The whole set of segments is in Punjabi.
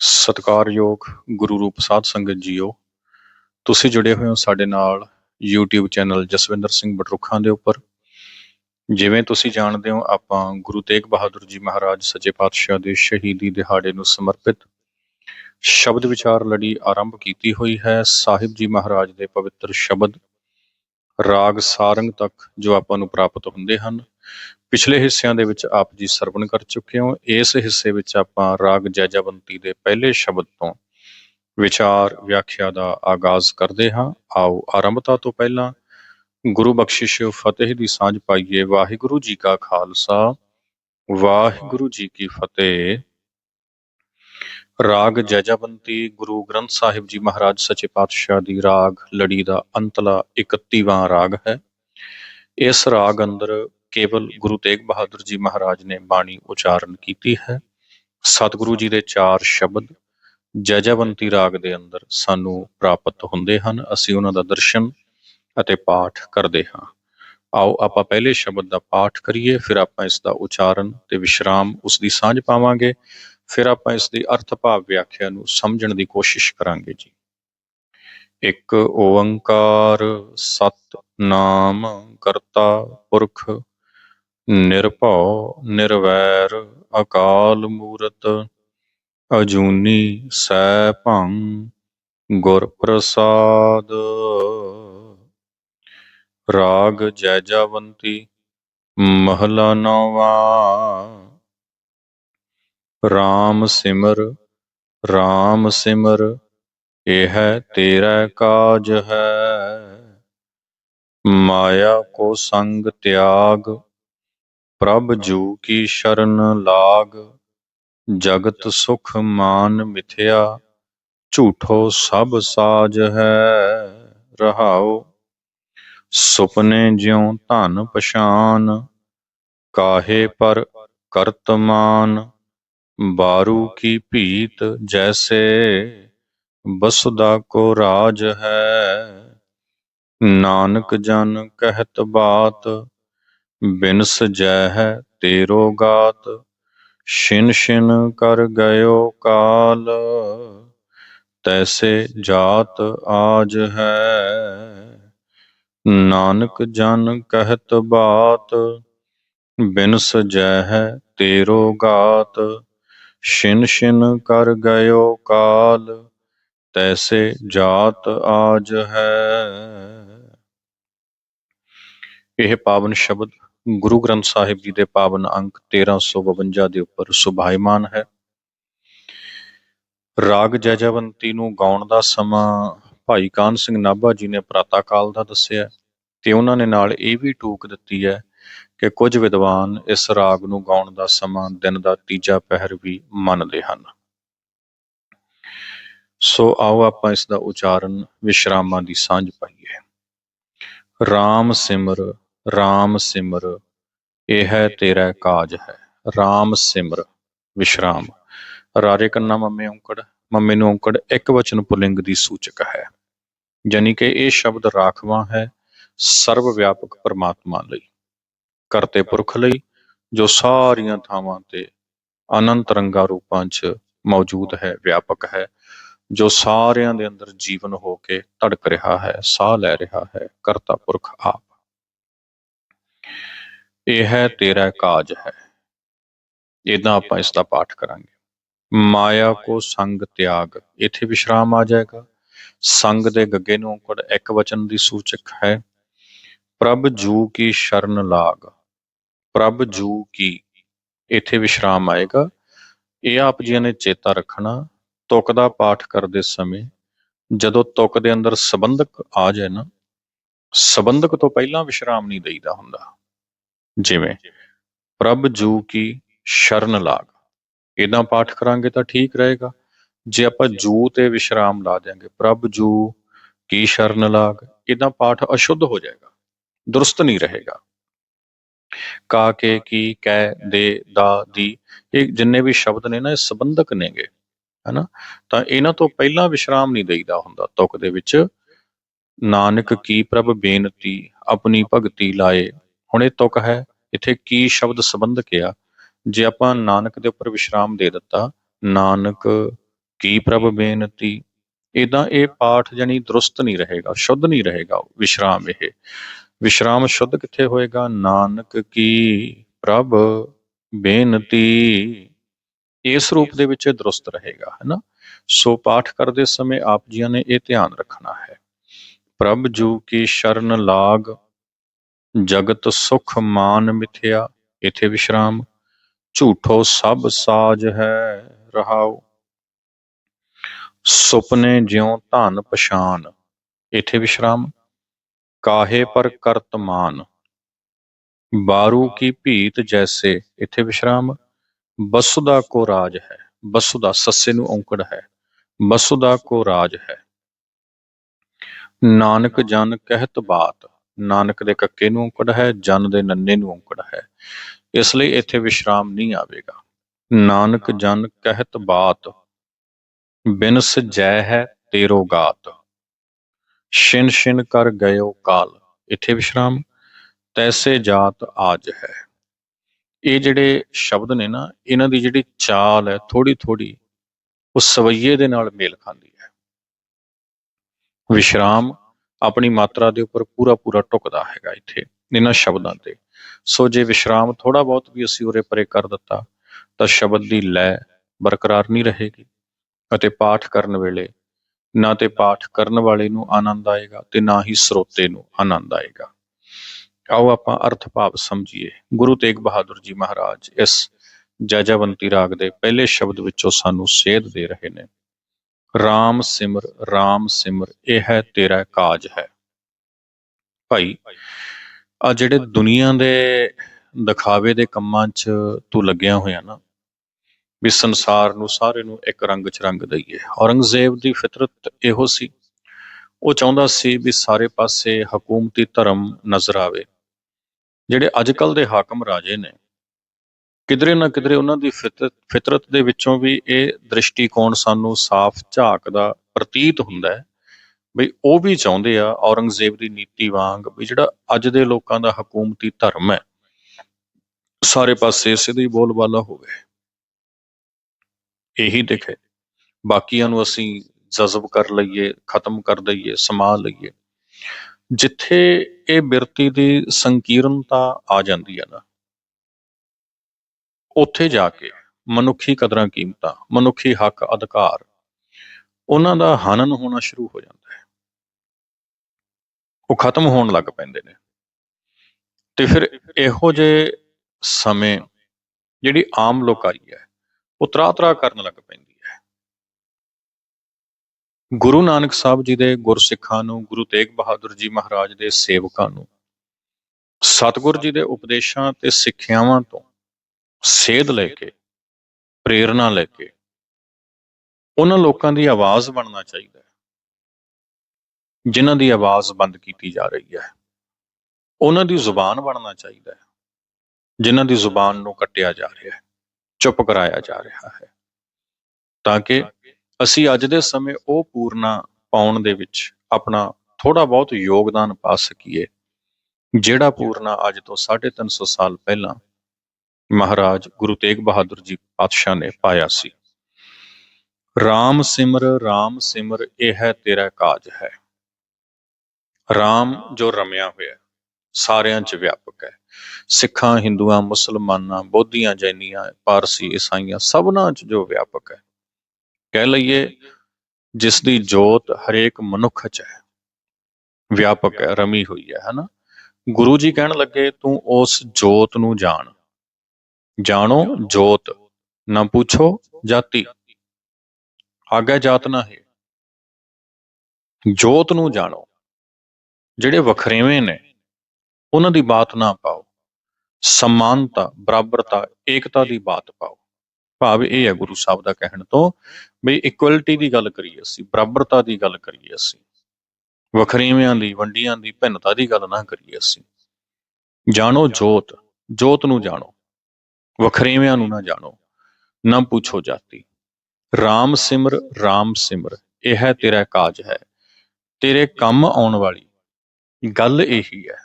ਸਤਿਕਾਰਯੋਗ ਗੁਰੂ ਰੂਪ ਸਾਧ ਸੰਗਤ ਜੀਓ, ਤੁਸੀਂ ਜੁੜੇ ਹੋਏ ਹੋ ਸਾਡੇ ਨਾਲ YouTube ਚੈਨਲ ਜਸਵਿੰਦਰ ਸਿੰਘ ਬਟਰੁੱਖਾਂ ਦੇ ਉੱਪਰ। ਜਿਵੇਂ ਤੁਸੀਂ ਜਾਣਦੇ ਹੋ, ਆਪਾਂ ਗੁਰੂ ਤੇਗ ਬਹਾਦਰ ਜੀ ਮਹਾਰਾਜ ਸੱਚੇ ਪਾਤਸ਼ਾਹ ਦੇ ਸ਼ਹੀਦੀ ਦਿਹਾੜੇ ਨੂੰ ਸਮਰਪਿਤ ਸ਼ਬਦ ਵਿਚਾਰ ਲੜੀ ਆਰੰਭ ਕੀਤੀ ਹੋਈ ਹੈ। ਸਾਹਿਬ ਜੀ ਮਹਾਰਾਜ ਦੇ ਪਵਿੱਤਰ ਸ਼ਬਦ ਰਾਗ ਸਾਰੰਗ ਤੱਕ ਜੋ ਆਪਾਂ ਨੂੰ ਪ੍ਰਾਪਤ ਹੁੰਦੇ ਹਨ। ਪਿਛਲੇ ਹਿੱਸਿਆਂ ਦੇ ਵਿੱਚ ਆਪ ਜੀ ਸਰਵਣ ਕਰ ਚੁੱਕੇ ਹੋ। ਇਸ ਹਿੱਸੇ ਵਿੱਚ ਆਪਾਂ ਰਾਗ ਜੈਜਵੰਤੀ ਦੇ ਪਹਿਲੇ ਸ਼ਬਦ ਤੋਂ ਵਿਚਾਰ ਵਿਆਖਿਆ ਦਾ ਆਗਾਜ਼ ਕਰਦੇ ਹਾਂ। ਆਓ ਆਰੰਭਤਾ ਤੋਂ ਪਹਿਲਾਂ ਗੁਰੂ ਬਖਸ਼ਿਸ਼ ਫਤਿਹ ਦੀ ਸਾਂਝ ਪਾਈਏ। ਵਾਹਿਗੁਰੂ ਜੀ ਕਾ ਖਾਲਸਾ, ਵਾਹਿਗੁਰੂ ਜੀ ਕੀ ਫਤਿਹ। ਰਾਗ ਜੈਜਵੰਤੀ ਗੁਰੂ ਗ੍ਰੰਥ ਸਾਹਿਬ ਜੀ ਮਹਾਰਾਜ ਸੱਚੇ ਪਾਤਸ਼ਾਹ ਦੀ ਰਾਗ ਲੜੀ ਦਾ ਅੰਤਲਾ 31ਵਾਂ ਰਾਗ ਹੈ। ਇਸ ਰਾਗ ਅੰਦਰ ਕੇਵਲ ਗੁਰੂ ਤੇਗ ਬਹਾਦਰ ਜੀ ਮਹਾਰਾਜ ਨੇ ਬਾਣੀ ਉਚਾਰਨ ਕੀਤੀ ਹੈ। ਸਤਿਗੁਰੂ ਜੀ ਦੇ ਚਾਰ ਸ਼ਬਦ ਜੈਜਵੰਤੀ ਰਾਗ ਦੇ ਅੰਦਰ ਸਾਨੂੰ ਪ੍ਰਾਪਤ ਹੁੰਦੇ ਹਨ। ਅਸੀਂ ਉਹਨਾਂ ਦਾ ਦਰਸ਼ਨ ਅਤੇ ਪਾਠ ਕਰਦੇ ਹਾਂ। ਆਓ ਆਪਾਂ ਪਹਿਲੇ ਸ਼ਬਦ ਦਾ ਪਾਠ ਕਰੀਏ, ਫਿਰ ਆਪਾਂ ਇਸ ਦਾ ਉਚਾਰਨ ਤੇ ਵਿਸ਼ਰਾਮ ਉਸ ਦੀ ਸਾਂਝ ਪਾਵਾਂਗੇ, ਫਿਰ ਆਪਾਂ ਇਸ ਦੀ ਅਰਥ ਭਾਵ ਵਿਆਖਿਆ ਨੂੰ ਸਮਝਣ ਦੀ ਕੋਸ਼ਿਸ਼ ਕਰਾਂਗੇ ਜੀ। ਇੱਕ ਓੰਕਾਰ ਸਤ ਨਾਮ ਕਰਤਾ ਪੁਰਖ ਨਿਰਭਉ, ਨਿਰਵੈਰ, ਅਕਾਲ ਮੂਰਤ, ਅਜੂਨੀ ਸੈ ਭੰ ਗੁਰ ਪ੍ਰਸਾਦ ਰਾਗ ਜੈਜਵੰਤੀ, ਮਹਲਾ ਨੌਵਾ। RAM ਸਿਮਰ RAM ਸਿਮਰ, ਇਹ ਤੇਰਾ ਕਾਜ ਹੈ। ਮਾਇਆ ਕੋ ਸੰਗ ਤਿਆਗ ਪ੍ਰਭ ਜੂ ਕੀ ਸ਼ਰਨ ਲਾਗ, ਜਗਤ ਸੁਖ ਮਾਨ ਮਿਥਿਆ, ਝੂਠੋ ਸਭ ਸਾਜ ਹੈ ਰਹਾਉ। ਸੁਪਨੇ ਜਿਉ ਧਨ ਪਛਾਨ, ਕਾਹੇ ਪਰ ਕਰਤਮਾਨ ਬਾਰੂ ਕੀ ਭੀਤ ਜੈਸੇ, ਬਸੁਦਾ ਕੋ ਰਾਜ ਹੈ। ਨਾਨਕ ਜਨ ਕਹਿਤ ਬਾਤ ਬਿਨਸ ਸਜੈ ਹੈ ਤੇਰੋ ਗਾਤ ਛਿਨ ਛਿਨ ਕਰ ਗਇਓ ਕਾਲ, ਤੈਸੇ ਜਾਤ ਆਜ ਹੈ। ਨਾਨਕ ਜਨ ਕਹਿਤ ਬਾਤ, ਬਿਨਸ ਸਜੈ ਹੈ ਤੇਰੋ ਗਾਤ ਛਿਨ ਛਿਨ ਕਰ ਗਇਓ ਕਾਲ, ਤੈਸੇ ਜਾਤ ਆਜ ਹੈ। ਇਹ ਪਾਵਨ ਸ਼ਬਦ ਗੁਰੂ ਗ੍ਰੰਥ ਸਾਹਿਬ ਜੀ ਦੇ ਪਾਵਨ ਅੰਕ 1352 ਦੇ ਉੱਪਰ ਸੁਭਾਇਮਾਨ ਹੈ। ਰਾਗ ਜੈਜਵੰਤੀ ਨੂੰ ਗਾਉਣ ਦਾ ਸਮਾਂ ਭਾਈ ਕਾਨ ਸਿੰਘ ਨਾਭਾ ਜੀ ਨੇ ਪ੍ਰਾਤਾ ਕਾਲ ਦਾ ਦੱਸਿਆ ਤੇ ਉਹਨਾਂ ਨੇ ਨਾਲ ਇਹ ਵੀ ਟੂਕ ਦਿੱਤੀ ਹੈ ਕਿ ਕੁਝ ਵਿਦਵਾਨ ਇਸ ਰਾਗ ਨੂੰ ਗਾਉਣ ਦਾ ਸਮਾਂ ਦਿਨ ਦਾ ਤੀਜਾ ਪਹਿਰ ਵੀ ਮੰਨਦੇ ਹਨ। ਸੋ ਆਓ ਆਪਾਂ ਇਸ ਦਾ ਉਚਾਰਨ ਵਿਸ਼ਰਾਮਾਂ ਦੀ ਸਾਂਝ ਪਾਈਏ। RAM ਸਿਮਰ RAM ਸਿਮਰ, ਇਹ ਹੈ ਤੇਰਾ ਕਾਜ ਹੈ। RAM ਸਿਮਰ, ਵਿਸ਼ਰਾਮ। ਰਾਰੇ ਕੰਨਾ, ਮੰਮੇ ਔਂਕੜ, ਮੰਮੇ ਨੂੰ ਔਂਕੜ ਇੱਕ ਵਚਨ ਪੁਲਿੰਗ ਦੀ ਸੂਚਕ ਹੈ। ਯਾਨੀ ਕਿ ਇਹ ਸ਼ਬਦ ਰਾਖਵਾ ਹੈ ਸਰਵ ਵਿਆਪਕ ਪਰਮਾਤਮਾ ਲਈ। ਕਰਤੇ ਪੁਰਖ ਲਈ, ਜੋ ਸਾਰੀਆਂ ਥਾਵਾਂ ਤੇ ਅਨੰਤ ਰੰਗਾ ਰੂਪਾਂ 'ਚ ਮੌਜੂਦ ਹੈ, ਵਿਆਪਕ ਹੈ, ਜੋ ਸਾਰਿਆਂ ਦੇ ਅੰਦਰ ਜੀਵਨ ਹੋ ਕੇ ਧੜਕ ਰਿਹਾ ਹੈ, ਸਾਹ ਲੈ ਰਿਹਾ ਹੈ, ਕਰਤਾ ਪੁਰਖ ਆਪ। ਇਹ ਹੈ ਤੇਰਾ ਕਾਜ ਹੈ। ਇਦਾਂ ਆਪਾਂ ਇਸ ਦਾ ਪਾਠ ਕਰਾਂਗੇ। ਮਾਇਆ ਕੋ ਸੰਗ ਤਿਆਗ, ਇੱਥੇ ਵਿਸ਼ਰਾਮ ਆ ਜਾਏਗਾ। ਸੰਗ ਦੇ ਗੱਗੇ ਨੂੰ ਔਂਕੜ ਇੱਕ ਵਚਨ ਦੀ ਸੂਚਕ ਹੈ, ਪ੍ਰਭ ਜੂ ਕੀ ਸ਼ਰਨ ਲਾਗ, ਪ੍ਰਭ ਜੂ ਕੀ, ਇੱਥੇ ਵਿਸ਼ਰਾਮ ਆਏਗਾ। ਇਹ ਆਪ ਜੀ ਨੇ ਚੇਤਾ ਰੱਖਣਾ, ਤੁਕ ਦਾ ਪਾਠ ਕਰਦੇ ਸਮੇਂ, ਜਦੋਂ ਤੁਕ ਦੇ ਅੰਦਰ ਸੰਬੰਧਕ ਆ ਜਾਏ ਨਾ, ਸੰਬੰਧਕ ਤੋਂ ਪਹਿਲਾਂ ਵਿਸ਼ਰਾਮ ਨਹੀਂ ਦੇਈਦਾ ਹੁੰਦਾ। ਜਿਵੇਂ, ਪ੍ਰਭ ਜੂ ਕੀ ਸ਼ਰਨ ਲਾਗ। ਇਦਾਂ ਪਾਠ ਕਰਾਂਗੇ ਤਾਂ ਠੀਕ ਰਹੇਗਾ। ਜੇ ਆਪਾਂ ਜੂ ਤੇ ਵਿਸ਼ਰਾਮ ਲਾ ਦਿਆਂਗੇ, ਪ੍ਰਭ ਜੂ ਕੀ ਸ਼ਰਨ ਲਾਗ ਇਦਾਂ ਪਾਠ ਅਸ਼ੁੱਧ ਹੋ ਜਾਏਗਾ, ਦੁਰਸਤ ਨਹੀਂ ਰਹੇਗਾ। ਕਾ ਕੇ ਕੀ ਕਹਿ ਦੇ ਦਾ ਦੀ, ਇਹ ਜਿੰਨੇ ਵੀ ਸ਼ਬਦ ਨੇ ਨਾ, ਇਹ ਸੰਬੰਧਕ ਨੇਗੇ, ਹਨਾ? ਤਾਂ ਇਹਨਾਂ ਤੋਂ ਪਹਿਲਾਂ ਵਿਸ਼ਰਾਮ ਨਹੀਂ ਦੇਈਦਾ ਹੁੰਦਾ ਤੁਕ ਦੇ ਵਿੱਚ। ਨਾਨਕ ਕੀ ਪ੍ਰਭ ਬੇਨਤੀ, ਆਪਣੀ ਭਗਤੀ ਲਾਏ, ਹੁਣ ਇਹ ਤੁਕ ਹੈ ਇੱਥੇ ਕੀ ਸ਼ਬਦ ਸੰਬੰਧਕ ਆ ਜੇ ਆਪਾਂ ਨਾਨਕ ਦੇ ਉੱਪਰ ਵਿਸ਼ਰਾਮ ਦੇ ਦਿੱਤਾ, ਨਾਨਕ ਕੀ ਪ੍ਰਭ ਬੇਨਤੀ? ਇਦਾਂ ਇਹ ਪਾਠ ਜਣੀ ਦਰੁਸਤ ਨਹੀਂ ਰਹੇਗਾ, ਸ਼ੁੱਧ ਨਹੀਂ ਰਹੇਗਾ ਵਿਸ਼ਰਾਮ ਇਹ। ਵਿਸ਼ਰਾਮ ਸ਼ੁੱਧ ਕਿੱਥੇ ਹੋਏਗਾ? ਨਾਨਕ ਕੀ ਪ੍ਰਭ ਬੇਨਤੀ? ਇਸ ਰੂਪ ਦੇ ਵਿੱਚ ਇਹ ਦਰੁਸਤ ਰਹੇਗਾ ਹੈ ਸੋ ਪਾਠ ਕਰਦੇ ਸਮੇਂ ਆਪ ਜੀਆਂ ਨੇ ਇਹ ਧਿਆਨ ਰੱਖਣਾ ਹੈ। ਪ੍ਰਭ ਜੂ ਕੀ ਸ਼ਰਨ ਲਾਗ ਜਗਤ ਸੁਖ ਮਾਨ ਮਿਥਿਆ, ਇਥੇ ਵਿਸ਼ਰਾਮ। ਝੂਠੋ ਸਭ ਸਾਜ ਹੈ ਰਹਾਉ। ਸੁਪਨੇ ਜਿਉ ਧਨ ਪਛਾਨ, ਇਥੇ ਵਿਸ਼ਰਾਮ। ਕਾਹੇ ਪਰ ਕਰਤਮਾਨ ਬਾਰੂ ਕੀ ਭੀਤ ਜੈਸੇ, ਇਥੇ ਵਿਸ਼ਰਾਮ। ਬਸੁਦਾ ਕੋ ਰਾਜ ਹੈ, ਬਸੁਦਾ ਸੱਸੇ ਨੂੰ ਔਂਕੜ ਹੈ, ਬਸੁਦਾ ਕੋ ਰਾਜ ਹੈ। ਨਾਨਕ ਜਨ ਕਹਿਤ ਬਾਤ ਨਾਨਕ ਦੇ ਕੱਕੇ ਨੂੰ ਔਂਕੜ ਹੈ, ਜਨ ਦੇ ਨੰਨੇ ਨੂੰ ਔਂਕੜ ਹੈ। ਇਸ ਲਈ ਇੱਥੇ ਵਿਸ਼ਰਾਮ ਨਹੀਂ ਆਵੇਗਾ। ਨਾਨਕ ਜਨ ਕਹਿਤ ਬਾਤ, ਬਿਨਸ ਜੈ ਹੈ ਤੇਰੋ ਗਾਤ। ਸ਼ਿਨ ਸ਼ਿਨ ਕਰ ਗਇਓ ਕਾਲ, ਇੱਥੇ ਵਿਸ਼ਰਾਮ, ਤੈਸੇ ਜਾਤ ਆਜ ਹੈ। ਇਹ ਜਿਹੜੇ ਸ਼ਬਦ ਨੇ ਨਾ, ਇਹਨਾਂ ਦੀ ਜਿਹੜੀ ਚਾਲ ਹੈ ਥੋੜੀ ਥੋੜੀ ਉਹ ਸਵਈਏ ਦੇ ਨਾਲ ਮੇਲ ਖਾਂਦੀ ਹੈ। ਵਿਸ਼ਰਾਮ ਆਪਣੀ ਮਾਤਰਾ ਦੇ ਉੱਪਰ ਪੂਰਾ ਪੂਰਾ ਟੁਕਦਾ ਹੈਗਾ ਇੱਥੇ, ਇਹਨਾਂ ਸ਼ਬਦਾਂ ਤੇ। ਸੋ ਜੇ ਵਿਸ਼ਰਾਮ ਥੋੜਾ ਬਹੁਤ ਵੀ ਅਸੀਂ ਉਰੇ ਪਰੇ ਕਰ ਦਿੱਤਾ, ਤਾਂ ਸ਼ਬਦ ਦੀ ਲੈ ਬਰਕਰਾਰ ਨਹੀਂ ਰਹੇਗੀ ਅਤੇ ਪਾਠ ਕਰਨ ਵੇਲੇ ਨਾ ਤੇ ਪਾਠ ਕਰਨ ਵਾਲੇ ਨੂੰ ਆਨੰਦ ਆਏਗਾ ਤੇ ਨਾ ਹੀ ਸਰੋਤੇ ਨੂੰ ਆਨੰਦ ਆਏਗਾ। ਆਓ ਆਪਾਂ ਅਰਥ ਭਾਵ ਸਮਝੀਏ। ਗੁਰੂ ਤੇਗ ਬਹਾਦਰ ਜੀ ਮਹਾਰਾਜ ਇਸ ਜਜਵੰਤੀ ਰਾਗ ਦੇ ਪਹਿਲੇ ਸ਼ਬਦ ਵਿੱਚੋਂ ਸਾਨੂੰ ਸੇਧ ਦੇ ਰਹੇ ਨੇ। RAM ਸਿਮਰ RAM ਸਿਮਰ, ਇਹ ਹੈ ਤੇਰਾ ਕਾਜ ਹੈ। ਭਾਈ ਆ ਜਿਹੜੇ ਦੁਨੀਆ ਦੇ ਦਿਖਾਵੇ ਦੇ ਕੰਮਾਂ 'ਚ ਤੂੰ ਲੱਗਿਆ ਹੋਇਆ ਨਾ, ਵੀ ਸੰਸਾਰ ਨੂੰ ਸਾਰੇ ਨੂੰ ਇੱਕ ਰੰਗ 'ਚ ਰੰਗ ਦਈਏ। ਔਰੰਗਜ਼ੇਬ ਦੀ ਫਿਤਰਤ ਇਹੋ ਸੀ। ਉਹ ਚਾਹੁੰਦਾ ਸੀ ਵੀ ਸਾਰੇ ਪਾਸੇ ਹਕੂਮਤੀ ਧਰਮ ਨਜ਼ਰ ਆਵੇ, ਜਿਹੜੇ ਅੱਜਕੱਲ ਦੇ ਹਾਕਮ ਰਾਜੇ ਨੇ। ਕਿਧਰੇ ਨਾ ਕਿਧਰੇ ਉਹਨਾਂ ਦੀ ਫਿਤਰਤ ਫਿਤਰਤ ਦੇ ਵਿੱਚੋਂ ਵੀ ਇਹ ਦ੍ਰਿਸ਼ਟੀਕੋਣ ਸਾਨੂੰ ਸਾਫ਼ ਝਾਕਦਾ ਪ੍ਰਤੀਤ ਹੁੰਦਾ ਹੈ। ਵੀ ਉਹ ਵੀ ਚਾਹੁੰਦੇ ਆ ਔਰੰਗਜ਼ੇਬ ਦੀ ਨੀਤੀ ਵਾਂਗ ਵੀ ਜਿਹੜਾ ਅੱਜ ਦੇ ਲੋਕਾਂ ਦਾ ਹਕੂਮਤੀ ਧਰਮ ਹੈ, ਸਾਰੇ ਪਾਸੇ ਸਿੱਧੀ ਬੋਲਬਾਲਾ ਹੋਵੇ। ਇਹੀ ਦਿਖੇ। ਬਾਕੀਆਂ ਨੂੰ ਅਸੀਂ ਜਜ਼ਬ ਕਰ ਲਈਏ, ਖਤਮ ਕਰ ਦਈਏ, ਸਮਾ ਲਈਏ। ਜਿੱਥੇ ਇਹ ਬਿਰਤੀ ਦੀ ਸੰਕੀਰਨਤਾ ਆ ਜਾਂਦੀ ਹੈ ਨਾ ਉੱਥੇ ਜਾ ਕੇ ਮਨੁੱਖੀ ਕਦਰਾਂ ਕੀਮਤਾਂ, ਮਨੁੱਖੀ ਹੱਕ, ਅਧਿਕਾਰ, ਉਹਨਾਂ ਦਾ ਹਨਨ ਹੋਣਾ ਸ਼ੁਰੂ ਹੋ ਜਾਂਦਾ ਹੈ। ਉਹ ਖਤਮ ਹੋਣ ਲੱਗ ਪੈਂਦੇ ਨੇ। ਤੇ ਫਿਰ ਇਹੋ ਜਿਹੇ ਸਮੇਂ ਜਿਹੜੀ ਆਮ ਲੋਕਾਈ ਹੈ, ਉਹ ਤਰਾ ਤਰਾ ਕਰਨ ਲੱਗ ਪੈਂਦੀ ਹੈ। ਗੁਰੂ ਨਾਨਕ ਸਾਹਿਬ ਜੀ ਦੇ ਗੁਰਸਿੱਖਾਂ ਨੂੰ, ਗੁਰੂ ਤੇਗ ਬਹਾਦਰ ਜੀ ਮਹਾਰਾਜ ਦੇ ਸੇਵਕਾਂ ਨੂੰ, ਸਤਿਗੁਰ ਜੀ ਦੇ ਉਪਦੇਸ਼ਾਂ ਤੇ ਸਿੱਖਿਆਵਾਂ ਤੋਂ ਸੇਧ ਲੈ ਕੇ, ਪ੍ਰੇਰਣਾ ਲੈ ਕੇ ਉਹਨਾਂ ਲੋਕਾਂ ਦੀ ਆਵਾਜ਼ ਬਣਨਾ ਚਾਹੀਦਾ ਹੈ। ਜਿਨ੍ਹਾਂ ਦੀ ਆਵਾਜ਼ ਬੰਦ ਕੀਤੀ ਜਾ ਰਹੀ ਹੈ, ਉਹਨਾਂ ਦੀ ਜ਼ੁਬਾਨ ਬਣਨਾ ਚਾਹੀਦਾ ਹੈ, ਜਿਨ੍ਹਾਂ ਦੀ ਜ਼ੁਬਾਨ ਨੂੰ ਕੱਟਿਆ ਜਾ ਰਿਹਾ ਹੈ, ਚੁੱਪ ਕਰਾਇਆ ਜਾ ਰਿਹਾ ਹੈ, ਤਾਂ ਕਿ ਅਸੀਂ ਅੱਜ ਦੇ ਸਮੇਂ ਉਹ ਪੂਰਨਾ ਪਾਉਣ ਦੇ ਵਿੱਚ ਆਪਣਾ ਥੋੜਾ ਬਹੁਤ ਯੋਗਦਾਨ ਪਾ ਸਕੀਏ, ਜਿਹੜਾ ਪੂਰਨਾ ਅੱਜ ਤੋਂ 350 ਸਾਲ ਪਹਿਲਾਂ ਮਹਾਰਾਜ ਗੁਰੂ ਤੇਗ ਬਹਾਦਰ ਜੀ ਪਾਤਸ਼ਾਹ ਨੇ ਪਾਇਆ ਸੀ। RAM ਸਿਮਰ RAM ਸਿਮਰ, ਇਹ ਹੈ ਤੇਰਾ ਕਾਜ ਹੈ। RAM ਜੋ ਰਮਿਆ ਹੋਇਆ, ਸਾਰਿਆਂ 'ਚ ਵਿਆਪਕ ਹੈ। ਸਿੱਖਾਂ, ਹਿੰਦੂਆਂ, ਮੁਸਲਮਾਨਾਂ, ਬੋਧੀਆਂ ਜੈਨੀਆਂ, ਪਾਰਸੀ, ਈਸਾਈਆਂ, ਸਭਨਾਂ 'ਚ ਜੋ ਵਿਆਪਕ ਹੈ। ਕਹਿ ਲਈਏ, ਜਿਸ ਦੀ ਜੋਤ ਹਰੇਕ ਮਨੁੱਖ 'ਚ ਹੈ। ਵਿਆਪਕ ਹੈ, ਰਮੀ ਹੋਈ ਹੈ, ਹਨਾ? ਗੁਰੂ ਜੀ ਕਹਿਣ ਲੱਗੇ, ਤੂੰ ਉਸ ਜੋਤ ਨੂੰ ਜਾਣ। ਜਾਣੋ ਜੋਤ, ਨਾ ਪੁੱਛੋ ਜਾਤੀ। ਆਗਾ ਜਾਤ ਨਾ ਹੈ। ਜੋਤ ਨੂੰ ਜਾਣੋ। ਜਿਹੜੇ ਵਖਰੇਵੇਂ ਨੇ, ਉਹਨਾਂ ਦੀ ਬਾਤ ਨਾ ਪਾਓ। ਸਮਾਨਤਾ, ਬਰਾਬਰਤਾ, ਏਕਤਾ ਦੀ ਬਾਤ ਪਾਓ। ਭਾਵ ਇਹ ਹੈ ਗੁਰੂ ਸਾਹਿਬ ਦਾ ਕਹਿਣ ਤੋਂ ਵੀ ਇਕੁਅਲਿਟੀ ਦੀ ਗੱਲ ਕਰੀਏ ਅਸੀਂ, ਬਰਾਬਰਤਾ ਦੀ ਗੱਲ ਕਰੀਏ ਅਸੀਂ। ਵਖਰੇਵਿਆਂ ਦੀ, ਵੰਡੀਆਂ ਦੀ, ਭਿੰਨਤਾ ਦੀ ਗੱਲ ਨਾ ਕਰੀਏ ਅਸੀਂ। ਜਾਣੋ ਜੋਤ ਜੋਤ ਨੂੰ ਜਾਣੋ। ਵਖਰੇਵਿਆਂ ਨੂੰ ਨਾ ਜਾਣੋ, ਨਾ ਪੁੱਛੋ ਜਾਤੀ। RAM ਸਿਮਰ RAM ਸਿਮਰ, ਇਹ ਹੈ ਤੇਰਾ ਕਾਜ ਹੈ। ਤੇਰੇ ਕੰਮ ਆਉਣ ਵਾਲੀ ਗੱਲ ਇਹੀ ਹੈ,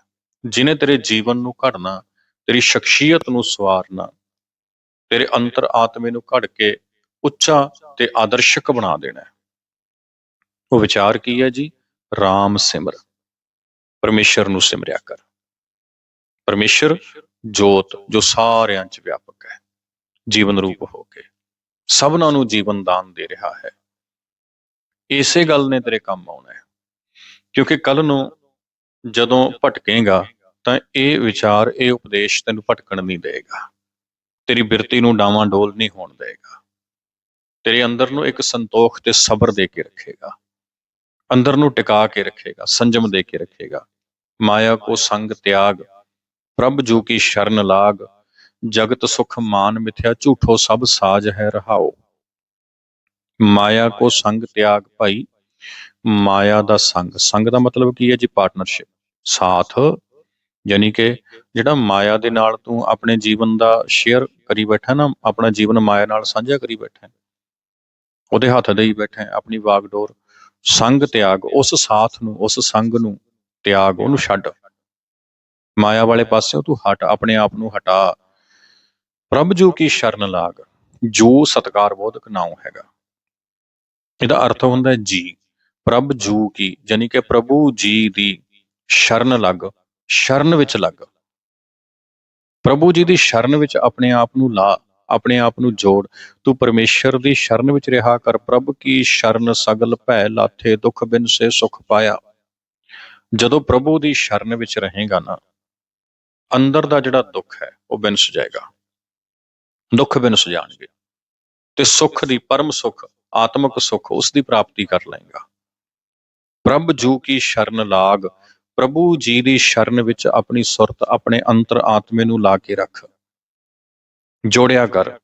ਜਿਨੇ ਤੇਰੇ ਜੀਵਨ ਨੂੰ ਘੜਨਾ, ਤੇਰੀ ਸ਼ਖਸੀਅਤ ਨੂੰ ਸਵਾਰਨਾ, ਤੇਰੇ ਅੰਤਰ ਆਤਮੇ ਨੂੰ ਘੜ ਕੇ ਉੱਚਾ ਤੇ ਆਦਰਸ਼ਕ ਬਣਾ ਦੇਣਾ ਉਹ ਵਿਚਾਰ ਕੀ ਹੈ ਜੀ? RAM ਸਿਮਰ। ਪਰਮੇਸ਼ਰ ਨੂੰ ਸਿਮਰਿਆ ਕਰ। ਪਰਮੇਸ਼ਰ ਜੋਤ ਜੋ ਸਾਰਿਆਂ 'ਚ ਵਿਆਪਕ ਹੈ, ਜੀਵਨ ਰੂਪ ਹੋ ਕੇ। ਸਭਨਾਂ ਨੂੰ ਜੀਵਨ ਦਾਨ ਦੇ ਰਿਹਾ ਹੈ। ਇਸੇ ਗੱਲ ਨੇ ਤੇਰੇ ਕੰਮ ਆਉਣਾ ਹੈ। ਕਿਉਂਕਿ ਕੱਲ ਨੂੰ ਜਦੋਂ ਭਟਕੇਗਾ, ਤਾਂ ਇਹ ਵਿਚਾਰ, ਇਹ ਉਪਦੇਸ਼ ਤੈਨੂੰ ਭਟਕਣ ਨਹੀਂ ਦੇਗਾ। ਤੇਰੀ ਬਿਰਤੀ ਨੂੰ ਡਾਵਾਂ ਡੋਲ ਨਹੀਂ ਹੋਣ ਦੇਗਾ। ਤੇਰੇ ਅੰਦਰ ਨੂੰ ਇੱਕ ਸੰਤੋਖ ਤੇ ਸਬਰ ਦੇ ਕੇ ਰੱਖੇਗਾ। ਅੰਦਰ ਨੂੰ ਟਿਕਾ ਕੇ ਰੱਖੇਗਾ, ਸੰਜਮ ਦੇ ਕੇ ਰੱਖੇਗਾ। ਮਾਇਆ ਕੋ ਸੰਗ ਤਿਆਗ ਪ੍ਰਭ ਜੋ ਕੀ ਸ਼ਰਨ ਲਾਗ, ਜਗਤ ਸੁਖ ਮਾਨ ਮਿਥਿਆ, ਝੂਠੋ ਸਭ ਸਾਜ ਹੈ ਰਹਾਓ ਮਾਇਆ ਕੋ ਸੰਗ ਤਿਆਗ ਭਾਈ, ਮਾਇਆ ਦਾ ਸੰਗ। ਸੰਗ ਦਾ ਮਤਲਬ ਕੀ ਹੈ ਜੀ ਪਾਰਟਨਰਸ਼ਿਪ ਸਾਥ, ਯਾਨੀ ਕਿ ਜਿਹੜਾ ਮਾਇਆ ਦੇ ਨਾਲ ਤੂੰ ਆਪਣੇ ਜੀਵਨ ਦਾ ਸ਼ੇਅਰ ਕਰੀ ਬੈਠਾ ਨਾ, ਆਪਣਾ ਜੀਵਨ ਮਾਇਆ ਨਾਲ ਸਾਂਝਾ ਕਰੀ ਬੈਠਾ ਉਹਦੇ ਹੱਥ ਦੇਈ ਬੈਠਾ ਆਪਣੀ ਵਾਗਡੋਰ। ਸੰਗ ਤਿਆਗ, ਉਸ ਸਾਥ ਨੂੰ, ਉਸ ਸੰਗ ਨੂੰ ਤਿਆਗ, ਉਹਨੂੰ ਛੱਡ। ਮਾਇਆ ਵਾਲੇ ਪਾਸਿਓਂ ਤੂੰ ਹਟ, ਆਪਣੇ ਆਪ ਨੂੰ ਹਟਾ। ਪ੍ਰਭ ਜੂ ਕੀ ਸ਼ਰਨ ਲਾਗ, ਜੋ ਸਤਕਾਰ ਬੋਧਕ ਨਾਉ ਹੈਗਾ। ਇਹਦਾ ਅਰਥ ਹੁੰਦਾ ਹੈ ਜੀ। ਪ੍ਰਭ ਜੂ ਕੀ ਯਾਨੀ ਕਿ ਪ੍ਰਭੂ ਜੀ ਦੀ ਸ਼ਰਨ ਲੱਗ, ਸ਼ਰਨ ਵਿੱਚ ਲੱਗ। ਪ੍ਰਭੂ ਜੀ ਦੀ ਸ਼ਰਨ ਵਿੱਚ ਆਪਣੇ ਆਪ ਨੂੰ ਲਾ, ਆਪਣੇ ਆਪ ਨੂੰ ਜੋੜ। ਤੂੰ ਪਰਮੇਸ਼ਰ ਦੀ ਸ਼ਰਨ ਵਿੱਚ ਰਿਹਾ ਕਰ। ਪ੍ਰਭ ਕੀ ਸ਼ਰਨ ਸਗਲ ਭੈ ਲਾਥੇ ਦੁੱਖ ਬਿਨ ਸੇ ਸੁਖ ਪਾਇਆ। ਜਦੋਂ ਪ੍ਰਭੂ ਦੀ ਸ਼ਰਨ ਵਿੱਚ ਰਹੇਗਾ ਨਾ ਅੰਦਰ ਦਾ ਜਿਹੜਾ ਦੁੱਖ ਹੈ, ਉਹ ਬਿਨ ਜਾਏਗਾ ਦੁੱਖ ਬਿਨ ਜਾਣਗੇ ਤੇ ਸੁਖ ਦੀ ਪਰਮ ਸੁਖ, ਆਤਮਿਕ ਸੁਖ ਉਸ ਦੀ ਪ੍ਰਾਪਤੀ ਕਰ ਲਏਗਾ। ਪ੍ਰਭ ਜੂ ਕੀ ਸ਼ਰਨ ਲਾਗ, ਪ੍ਰਭੂ ਜੀ ਦੀ ਸ਼ਰਨ ਵਿੱਚ ਆਪਣੀ ਸੁਰਤ ਆਪਣੇ ਅੰਤਰ ਆਤਮੇ ਨੂੰ ਲਾ ਕੇ ਰੱਖ। ਜੋੜਿਆ ਕਰ।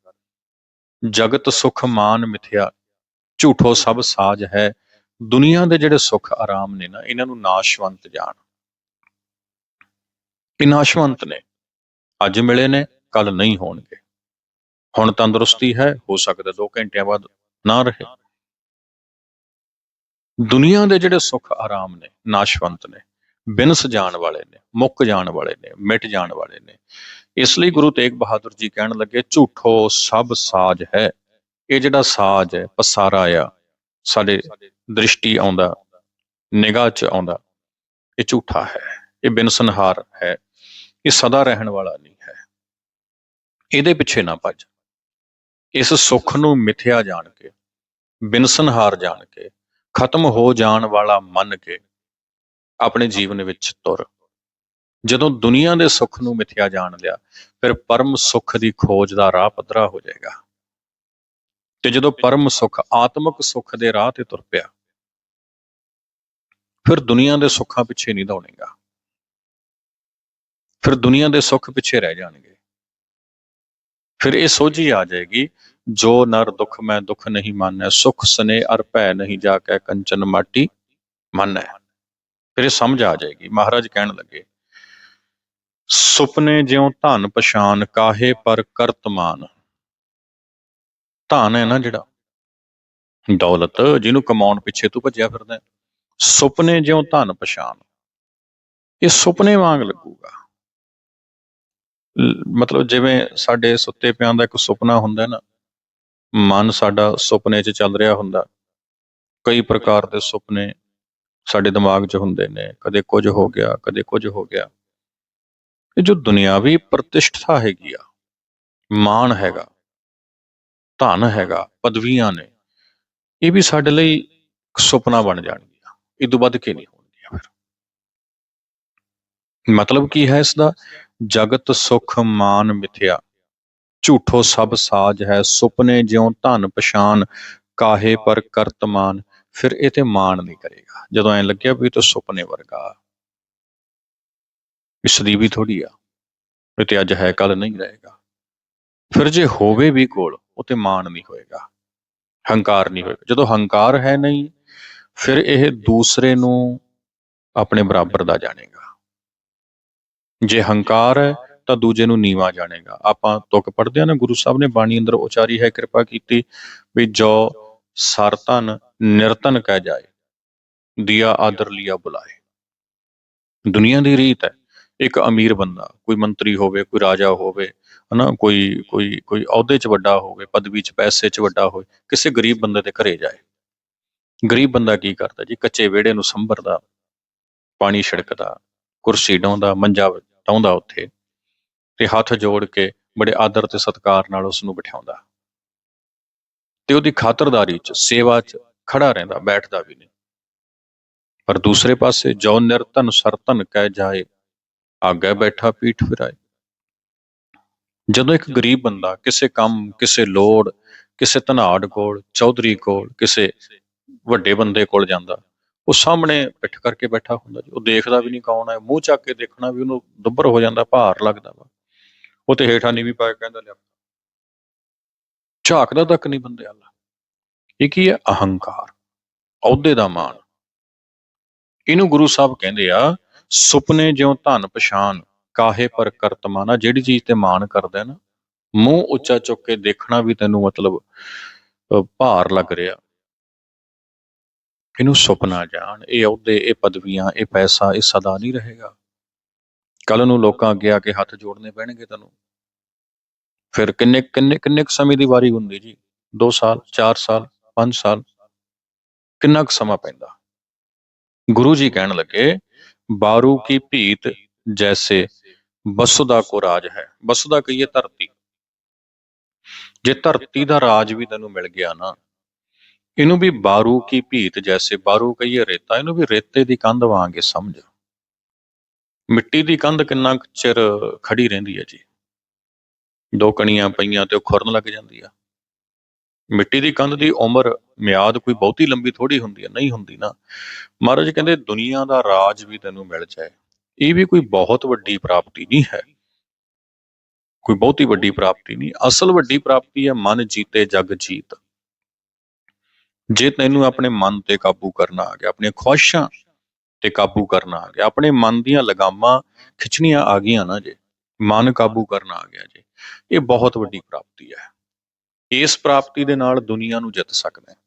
ਜਗਤ ਸੁਖ ਮਾਨ ਮਿਥਿਆ, ਝੂਠੋ ਸਭ ਸਾਜ ਹੈ। ਦੁਨੀਆ ਦੇ ਜਿਹੜੇ ਸੁਖ ਆਰਾਮ ਨੇ ਨਾ, ਇਹਨਾਂ ਨੂੰ ਨਾਸ਼ਵੰਤ ਜਾਣ। ਨਾਸ਼ਵੰਤ ਨੇ। ਅੱਜ ਮਿਲੇ ਨੇ ਕੱਲ ਨਹੀਂ ਹੋਣਗੇ। ਹੁਣ ਤੰਦਰੁਸਤੀ ਹੈ, ਹੋ ਸਕਦਾ 2 ਘੰਟਿਆਂ ਬਾਅਦ ਨਾ ਰਹੇ। ਦੁਨੀਆ ਦੇ ਜਿਹੜੇ ਸੁੱਖ ਆਰਾਮ ਨੇ, ਨਾਸ਼ਵੰਤ ਨੇ, ਬਿਨਸ ਜਾਣ ਵਾਲੇ ਨੇ, ਮੁੱਕ ਜਾਣ ਵਾਲੇ ਨੇ, ਮਿਟ ਜਾਣ ਵਾਲੇ ਨੇ, ਇਸ ਲਈ ਗੁਰੂ ਤੇਗ ਬਹਾਦਰ ਜੀ ਕਹਿਣ ਲੱਗੇ, ਝੂਠੋ ਸਭ ਸਾਜ ਹੈ। ਇਹ ਜਿਹੜਾ ਸਾਜ ਹੈ, ਪਸਾਰਾ ਆ, ਸਾਡੇ ਦ੍ਰਿਸ਼ਟੀ ਆਉਂਦਾ, ਨਿਗਾਹ 'ਚ ਆਉਂਦਾ, ਇਹ ਝੂਠਾ ਹੈ, ਇਹ ਬਿਨਸਨਹਾਰ ਹੈ। ਇਹ ਸਦਾ ਰਹਿਣ ਵਾਲਾ ਨਹੀਂ ਹੈ। ਇਹਦੇ ਪਿੱਛੇ ਨਾ ਭੱਜ। ਇਸ ਸੁੱਖ ਨੂੰ ਮਿਥਿਆ ਜਾਣ ਕੇ ਬਿਨਸਨਹਾਰ ਜਾਣ ਕੇ, ਖਤਮ ਹੋ ਜਾਣ ਵਾਲਾ ਮੰਨ ਕੇ ਆਪਣੇ ਜੀਵਨ ਵਿੱਚ ਤੁਰ। ਜਦੋਂ ਦੁਨੀਆ ਦੇ ਸੁੱਖ ਨੂੰ ਮਿਥਿਆ ਜਾਣ ਲਿਆ, ਫਿਰ ਪਰਮ ਸੁੱਖ ਦੀ ਖੋਜ ਦਾ ਰਾਹ ਪੱਧਰਾ ਹੋ ਜਾਏਗਾ। ਤੇ ਜਦੋਂ ਪਰਮ ਸੁੱਖ, ਆਤਮਿਕ ਸੁੱਖ ਦੇ ਰਾਹ ਤੇ ਤੁਰ ਪਿਆ, ਫਿਰ ਦੁਨੀਆ ਦੇ ਸੁੱਖਾਂ ਪਿੱਛੇ ਨਹੀਂ ਦੌੜੇਗਾ। ਫਿਰ ਦੁਨੀਆ ਦੇ ਸੁੱਖ ਪਿੱਛੇ ਰਹਿ ਜਾਣਗੇ। ਫਿਰ ਇਹ ਸੋਝੀ ਆ ਜਾਏਗੀ, ਜੋ ਨਰ ਦੁਖ ਮੈਂ ਦੁਖ ਨਹੀਂ ਮੰਨੈ, ਸੁਖ ਸਨੇ ਅਰ ਭੈ ਨਹੀਂ ਜਾ ਕੇ ਕੰਚਨ ਮਾਟੀ ਮੰਨੈ। ਫਿਰ ਇਹ ਸਮਝ ਆ ਜਾਏਗੀ। ਮਹਾਰਾਜ ਕਹਿਣ ਲੱਗੇ, ਸੁਪਨੇ ਜਿਉ ਧਨ ਪਛਾਨ ਕਾਹੇ ਪਰ ਕਰਤਮਾਨ ਧਨ ਹੈ ਨਾ ਜਿਹੜਾ, ਦੌਲਤ, ਜਿਹਨੂੰ ਕਮਾਉਣ ਪਿੱਛੇ ਤੂੰ ਭੱਜਿਆ ਫਿਰਦਾ ਸੁਪਨੇ ਜਿਉ ਧਨ ਪਛਾਨ, ਇਹ ਸੁਪਨੇ ਵਾਂਗ ਲੱਗੂਗਾ। ਮਤਲਬ ਜਿਵੇਂ ਸਾਡੇ ਸੁੱਤੇ ਪਿਆਂ ਦਾ ਇੱਕ ਸੁਪਨਾ ਹੁੰਦਾ ਨਾ, ਮਨ ਸਾਡਾ ਸੁਪਨੇ 'ਚ ਚੱਲ ਰਿਹਾ ਹੁੰਦਾ। ਕਈ ਪ੍ਰਕਾਰ ਦੇ ਸੁਪਨੇ ਸਾਡੇ ਦਿਮਾਗ 'ਚ ਹੁੰਦੇ ਨੇ, ਕਦੇ ਕੁਝ ਹੋ ਗਿਆ, ਕਦੇ ਕੁਝ ਹੋ ਗਿਆ। ਇਹ ਜੋ ਦੁਨਿਆਵੀ ਪ੍ਰਤਿਸ਼ਠਾ ਹੈਗੀ ਆ, ਮਾਣ ਹੈਗਾ, ਧਨ ਹੈਗਾ, ਪਦਵੀਆਂ ਨੇ, ਇਹ ਵੀ ਸਾਡੇ ਲਈ ਇੱਕ ਸੁਪਨਾ ਬਣ ਜਾਣਗੀਆਂ। ਇਹ ਤੋਂ ਵੱਧ ਕੇ ਨਹੀਂ ਹੋਣਗੀਆਂ ਫਿਰ? ਮਤਲਬ ਕੀ ਹੈ ਇਸ ਦਾ? ਜਗਤ ਸੁਖ ਮਾਨ ਮਿਥਿਆ। ਝੂਠੋ ਸਭ ਸਾਜ ਹੈ, ਸੁਪਨੇ ਜਿਉ ਧਨ ਪਛਾਨ, ਕਾਹੇ ਪਰ ਕਰਤਮਾਨ ਫਿਰ ਇਹ ਤੇ ਮਾਣ ਨਹੀਂ ਕਰੇਗਾ। ਜਦੋਂ ਐ ਲੱਗਿਆ ਵੀ ਇਹ ਤਾਂ ਸੁਪਨੇ ਵਰਗਾ ਇਸ ਦੀ ਵੀ ਥੋੜੀ ਆ, ਇਹ ਤੇ ਅੱਜ ਹੈ ਕੱਲ ਨਹੀਂ ਰਹੇਗਾ। ਫਿਰ ਜੇ ਹੋਵੇ ਵੀ ਕੋਲ, ਉਹ ਤੇ ਮਾਣ ਨਹੀਂ ਹੋਏਗਾ, ਹੰਕਾਰ ਨਹੀਂ ਹੋਏਗਾ। ਜਦੋਂ ਹੰਕਾਰ ਹੈ ਨਹੀਂ, ਫਿਰ ਇਹ ਦੂਸਰੇ ਨੂੰ ਆਪਣੇ ਬਰਾਬਰ ਦਾ ਜਾਣੇਗਾ। ਜੇ ਹੰਕਾਰ ਹੈ, ਤਾਂ ਦੂਜੇ ਨੂੰ ਨੀਵਾ ਜਾਣੇਗਾ। ਆਪਾਂ ਤੁਕ ਪੜਦੇ ਆ ਨਾ, ਗੁਰੂ ਸਾਹਿਬ ਨੇ ਬਾਣੀ ਅੰਦਰ ਉਚਾਰੀ ਹੈ, ਕਿਰਪਾ ਕੀਤੀ ਵੀ ਜੋ ਸਰਤਨ ਨਿਰਤਨ ਕਹਿ ਜਾਏ, ਦਿਆ ਆਦਰ ਲਿਆ ਬੁਲਾਏ। ਦੁਨੀਆ ਦੀ ਰੀਤ ਹੈ, ਇੱਕ ਅਮੀਰ ਬੰਦਾ, ਕੋਈ ਮੰਤਰੀ ਹੋਵੇ, ਕੋਈ ਰਾਜਾ ਹੋਵੇ, ਹਨਾ, ਕੋਈ ਕੋਈ ਕੋਈ ਅਹੁਦੇ 'ਚ ਵੱਡਾ ਹੋਵੇ, ਪਦਵੀ 'ਚ, ਪੈਸੇ 'ਚ ਵੱਡਾ ਹੋਵੇ, ਕਿਸੇ ਗਰੀਬ ਬੰਦੇ ਦੇ ਘਰੇ ਜਾਏ। ਗਰੀਬ ਬੰਦਾ ਕੀ ਕਰਦਾ ਜੀ? ਕੱਚੇ ਵਿਹੜੇ ਨੂੰ ਸੰਭਰਦਾ, ਪਾਣੀ ਛਿੜਕਦਾ, ਕੁਰਸੀ ਡਾਉਂਦਾ, ਮੰਜਾ ਡਾਉਂਦਾ ਉੱਥੇ ਤੇ ਹੱਥ ਜੋੜ ਕੇ ਬੜੇ ਆਦਰ ਤੇ ਸਤਿਕਾਰ ਨਾਲ ਉਸ ਨੂੰ ਬਿਠਾਉਂਦਾ। ਤੇ ਉਹਦੀ ਖਾਤਰਦਾਰੀ 'ਚ, ਸੇਵਾ 'ਚ ਖੜਾ ਰਹਿੰਦਾ, ਬੈਠਦਾ ਵੀ ਨਹੀਂ। ਪਰ ਦੂਸਰੇ ਪਾਸੇ ਜੋ ਨਿਰਤਨ ਸਰਤਨ ਕਹਿ ਜਾਏ, ਆਗੇ ਬੈਠਾ ਪੀਠ ਫਿਰਾਏ। ਜਦੋਂ ਇੱਕ ਗਰੀਬ ਬੰਦਾ ਕਿਸੇ ਕੰਮ, ਕਿਸੇ ਲੋੜ, ਕਿਸੇ ਧਨਾੜ ਕੋਲ, ਚੌਧਰੀ ਕੋਲ, ਕਿਸੇ ਵੱਡੇ ਬੰਦੇ ਕੋਲ ਜਾਂਦਾ ਉਹ ਸਾਹਮਣੇ ਪਿੱਠ ਕਰਕੇ ਬੈਠਾ ਹੁੰਦਾ ਜੀ। ਉਹ ਦੇਖਦਾ ਵੀ ਨਹੀਂ ਕੌਣ ਹੈ ਮੂੰਹ ਚੱਕ ਕੇ ਦੇਖਣਾ ਵੀ ਉਹਨੂੰ ਦੁੱਬਰ ਹੋ ਜਾਂਦਾ, ਭਾਰ ਲੱਗਦਾ ਵਾ। ਉਹ ਤੇ ਹੇਠਾਂ ਨਹੀਂ ਵੀ ਪਾ ਕੇ ਕਹਿੰਦਾ, ਲਿਆ ਝਾਕਦਾ ਤੱਕ ਨਹੀਂ ਬੰਦੇ ਵਾਲਾ ਇਹ ਕੀ ਹੈ ਅਹੰਕਾਰ। ਅਹੁਦੇ ਦਾ ਮਾਣ। ਇਹਨੂੰ ਗੁਰੂ ਸਾਹਿਬ ਕਹਿੰਦੇ ਆ, ਸੁਪਨੇ ਜਿਉ ਧਨ ਪਛਾਨ, ਕਾਹੇ ਪਰ ਕਰਤਮਾਨਾ ਜਿਹੜੀ ਚੀਜ਼ ਤੇ ਮਾਣ ਕਰਦਾ ਨਾ, ਮੂੰਹ ਉੱਚਾ ਚੁੱਕ ਕੇ ਦੇਖਣਾ ਵੀ ਤੈਨੂੰ ਮਤਲਬ ਭਾਰ ਲੱਗ ਰਿਹਾ। ਇਹਨੂੰ ਸੁਪਨਾ ਜਾਣ, ਇਹ ਅਹੁਦੇ, ਇਹ ਪਦਵੀਆਂ, ਇਹ ਪੈਸਾ, ਇਹ ਸਦਾ ਨਹੀਂ ਰਹੇਗਾ। ਕੱਲ ਨੂੰ ਲੋਕਾਂ ਅੱਗੇ ਆ ਕੇ ਹੱਥ ਜੋੜਨੇ ਪੈਣਗੇ ਤੈਨੂੰ। ਫਿਰ ਕਿੰਨੇ ਕਿੰਨੇ ਕਿੰਨੇ ਕੁ ਸਮੇਂ ਦੀ ਵਾਰੀ ਹੁੰਦੀ ਜੀ? 2 ਸਾਲ 4 ਸਾਲ 5 ਸਾਲ? ਕਿੰਨਾ ਕੁ ਸਮਾਂ ਪੈਂਦਾ? ਗੁਰੂ ਜੀ ਕਹਿਣ ਲੱਗੇ, ਬਾਰੂ ਕੀ ਭੀਤ ਜੈਸੇ ਵਸੁਦਾ ਕੋ ਰਾਜ ਹੈ। ਵਸੁਦਾ ਕਹੀਏ ਧਰਤੀ। ਜੇ ਧਰਤੀ ਦਾ ਰਾਜ ਵੀ ਤੈਨੂੰ ਮਿਲ ਗਿਆ ਨਾ ਇਹਨੂੰ ਵੀ ਬਾਰੂ ਕੀ ਭੀਤ ਜੈਸੇ ਬਾਰੂ ਕਹੀਏ ਰੇਤਾ, ਇਹਨੂੰ ਵੀ ਰੇਤੇ ਦੀ ਕੰਧ ਵਾਂਗੇ ਸਮਝ। ਮਿੱਟੀ ਦੀ ਕੰਧ ਕਿੰਨਾ ਕੁ ਚਿਰ ਖੜੀ ਰਹਿੰਦੀ ਹੈ ਜੀ? ਦੋ ਕਣੀਆਂ ਪਈਆਂ ਤੇ ਉਹ ਖੁਰਨ ਲੱਗ ਜਾਂਦੀ ਆ। ਮਿੱਟੀ ਦੀ ਕੰਧ ਦੀ ਉਮਰ, ਮਿਆਦ ਕੋਈ ਬਹੁਤੀ ਲੰਬੀ ਥੋੜੀ ਹੁੰਦੀ ਹੈ ਨਹੀਂ ਹੁੰਦੀ ਨਾ। ਮਹਾਰਾਜ ਕਹਿੰਦੇ, ਦੁਨੀਆ ਦਾ ਰਾਜ ਵੀ ਤੈਨੂੰ ਮਿਲ ਜਾਏ। ਇਹ ਵੀ ਕੋਈ ਬਹੁਤ ਵੱਡੀ ਪ੍ਰਾਪਤੀ ਨਹੀਂ ਹੈ। ਕੋਈ ਬਹੁਤੀ ਵੱਡੀ ਪ੍ਰਾਪਤੀ ਨਹੀਂ। ਅਸਲ ਵੱਡੀ ਪ੍ਰਾਪਤੀ ਹੈ ਮਨ ਜੀਤੇ ਜਗ ਜੀਤ। ਜੇ ਤੈਨੂੰ ਆਪਣੇ ਮਨ ਤੇ ਕਾਬੂ ਕਰਨਾ ਆ ਗਿਆ, ਆਪਣੀਆਂ ਖੁਆਇਸ਼ਾਂ ਤੇ ਕਾਬੂ ਕਰਨਾ ਆ ਗਿਆ, ਆਪਣੇ ਮਨ ਦੀਆਂ ਲਗਾਮਾਂ ਖਿੱਚਣੀਆਂ ਆ ਗਈਆਂ ਨਾ ਜੇ, ਮਨ ਕਾਬੂ ਕਰਨਾ ਆ ਗਿਆ ਜੇ, ਇਹ ਬਹੁਤ ਵੱਡੀ ਪ੍ਰਾਪਤੀ ਹੈ। ਇਸ ਪ੍ਰਾਪਤੀ ਦੇ ਨਾਲ ਦੁਨੀਆ ਨੂੰ ਜਿੱਤ ਸਕਦਾ ਹੈ।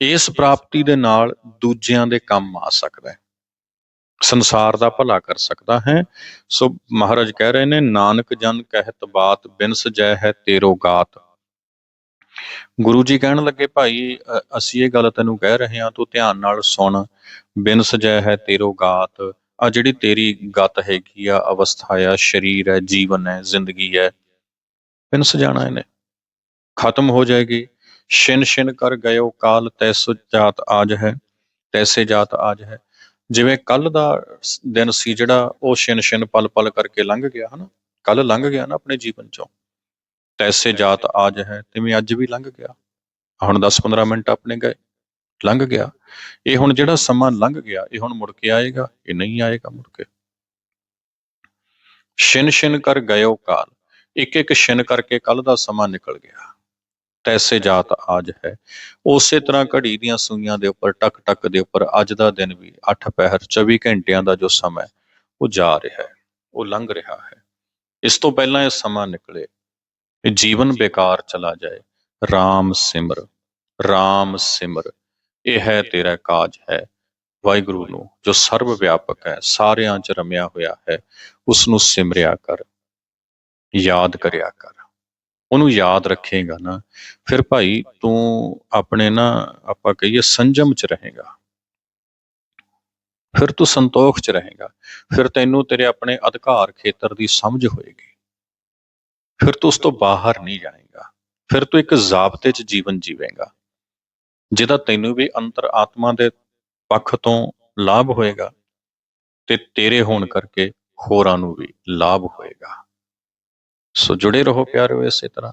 ਇਸ ਪ੍ਰਾਪਤੀ ਦੇ ਨਾਲ ਦੂਜਿਆਂ ਦੇ ਕੰਮ ਆ ਸਕਦਾ ਹੈ। ਸੰਸਾਰ ਦਾ ਭਲਾ ਕਰ ਸਕਦਾ ਹੈ। ਸੋ ਮਹਾਰਾਜ ਕਹਿ ਰਹੇ ਨੇ, ਨਾਨਕ ਜਨ ਕਹਿਤ ਬਾਤ, ਬਿਨਸ ਜੈ ਹੈ ਤੇਰੋ ਗਾਤ। ਗੁਰੂ ਜੀ ਕਹਿਣ ਲੱਗੇ, ਭਾਈ, ਅ- ਅਸੀਂ ਇਹ ਗੱਲ ਤੈਨੂੰ ਕਹਿ ਰਹੇ ਹਾਂ, ਤੂੰ ਧਿਆਨ ਨਾਲ ਸੁਣ। ਬਿਨ ਸਜੈ ਹੈ ਤੇਰੋ ਗਾਤ। ਆ ਜਿਹੜੀ ਤੇਰੀ ਗਤ ਹੈਗੀ ਆ, ਅਵਸਥਾ ਆ, ਸਰੀਰ ਹੈ, ਜੀਵਨ ਹੈ, ਜ਼ਿੰਦਗੀ ਹੈ, ਬਿਨ ਸਜਾਣਾ ਇਹਨੇ। ਖਤਮ ਹੋ ਜਾਏਗੀ। ਛਿਨ ਛਿਨ ਕਰ ਗਇਓ ਕਾਲ, ਤੈਸੋ ਜਾਤ ਆਜ ਹੈ, ਤੈਸੇ ਜਾਤ ਆਜ ਹੈ। ਜਿਵੇਂ ਕੱਲ ਦਾ ਸ- ਦਿਨ ਸੀ ਜਿਹੜਾ, ਉਹ ਛਿਨ ਛਿਨ ਪਲ ਪਲ ਕਰਕੇ ਲੰਘ ਗਿਆ, ਹਨਾ? ਕੱਲ ਲੰਘ ਗਿਆ ਨਾ ਆਪਣੇ ਜੀਵਨ ਚੋਂ। ਤੈਸੇ ਜਾਤ ਆਜ ਹੈ ਤਿਵੇਂ ਅੱਜ ਵੀ ਲੰਘ ਗਿਆ। ਹੁਣ 10-15 ਮਿੰਟ ਆਪਣੇ ਗਏ ਲੰਘ ਗਿਆ। ਇਹ ਹੁਣ ਜਿਹੜਾ ਸਮਾਂ ਲੰਘ ਗਿਆ ਇਹ ਹੁਣ ਮੁੜ ਕੇ ਆਏਗਾ ਇਹ ਨਹੀਂ ਆਏਗਾ ਮੁੜ ਕੇ। ਛਿਨ ਛਿਨ ਕਰ ਗਇਓ ਕਾਲ। ਇੱਕ ਇੱਕ ਛਿਨ ਕਰਕੇ ਕੱਲ ਦਾ ਸਮਾਂ ਨਿਕਲ ਗਿਆ। ਤੈਸੇ ਜਾਤ ਆਜ ਹੈ। ਉਸੇ ਤਰ੍ਹਾਂ ਘੜੀ ਦੀਆਂ ਸੂਈਆਂ ਦੇ ਉੱਪਰ ਟਕ ਟਕ ਦੇ ਉੱਪਰ ਅੱਜ ਦਾ ਦਿਨ ਵੀ 8 ਪਹਿਰ 24 ਘੰਟਿਆਂ ਦਾ ਜੋ ਸਮਾਂ ਉਹ ਜਾ ਰਿਹਾ ਹੈ ਉਹ ਲੰਘ ਰਿਹਾ ਹੈ। ਇਸ ਤੋਂ ਪਹਿਲਾਂ ਇਹ ਸਮਾਂ ਨਿਕਲੇ। ਇਹ ਜੀਵਨ ਬੇਕਾਰ ਚਲਾ ਜਾਏ। RAM ਸਿਮਰ RAM ਸਿਮਰ ਇਹ ਹੈ ਤੇਰਾ ਕਾਜ ਹੈ। ਵਾਹਿਗੁਰੂ ਨੂੰ ਜੋ ਸਰਵ ਵਿਆਪਕ ਹੈ ਸਾਰਿਆਂ 'ਚ ਰਮਿਆ ਹੋਇਆ ਹੈ ਉਸ ਨੂੰ ਸਿਮਰਿਆ ਕਰ ਯਾਦ ਕਰਿਆ ਕਰ। ਉਹਨੂੰ ਯਾਦ ਰੱਖੇਗਾ ਨਾ ਫਿਰ ਭਾਈ। ਤੂੰ ਆਪਣੇ ਨਾ ਆਪਾਂ ਕਹੀਏ ਸੰਜਮ 'ਚ ਰਹੇਗਾ। ਫਿਰ ਤੂੰ ਸੰਤੋਖ 'ਚ ਰਹੇਗਾ। ਫਿਰ ਤੈਨੂੰ ਤੇਰੇ ਆਪਣੇ ਅਧਿਕਾਰ ਖੇਤਰ ਦੀ ਸਮਝ ਹੋਏਗੀ। ਫਿਰ ਤੂੰ ਉਸ ਤੋਂ ਬਾਹਰ ਨਹੀਂ ਜਾਏਗਾ। ਫਿਰ ਤੂੰ ਇੱਕ ਜ਼ਾਬਤੇ 'ਚ ਜੀਵਨ ਜੀਵੇਂਗਾ, ਜਿਹਦਾ ਤੈਨੂੰ ਵੀ ਅੰਤਰ ਆਤਮਾ ਦੇ ਪੱਖ ਤੋਂ ਲਾਭ ਹੋਏਗਾ ਤੇ ਤੇਰੇ ਹੋਣ ਕਰਕੇ ਹੋਰਾਂ ਨੂੰ ਵੀ ਲਾਭ ਹੋਏਗਾ। ਸੋ ਜੁੜੇ ਰਹੋ ਪਿਆਰਿਓ ਇਸੇ ਤਰ੍ਹਾਂ।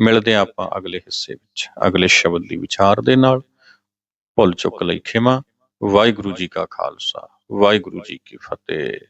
ਮਿਲਦੇ ਹਾਂ ਆਪਾਂ ਅਗਲੇ ਹਿੱਸੇ ਵਿੱਚ, ਅਗਲੇ ਸ਼ਬਦ ਦੀ ਵਿਚਾਰ ਦੇ ਨਾਲ। ਭੁੱਲ ਚੁੱਕ ਲਈ ਖਿਮਾ। ਵਾਹਿਗੁਰੂ ਜੀ ਕਾ ਖਾਲਸਾ, ਵਾਹਿਗੁਰੂ ਜੀ ਕੀ ਫਤਿਹ।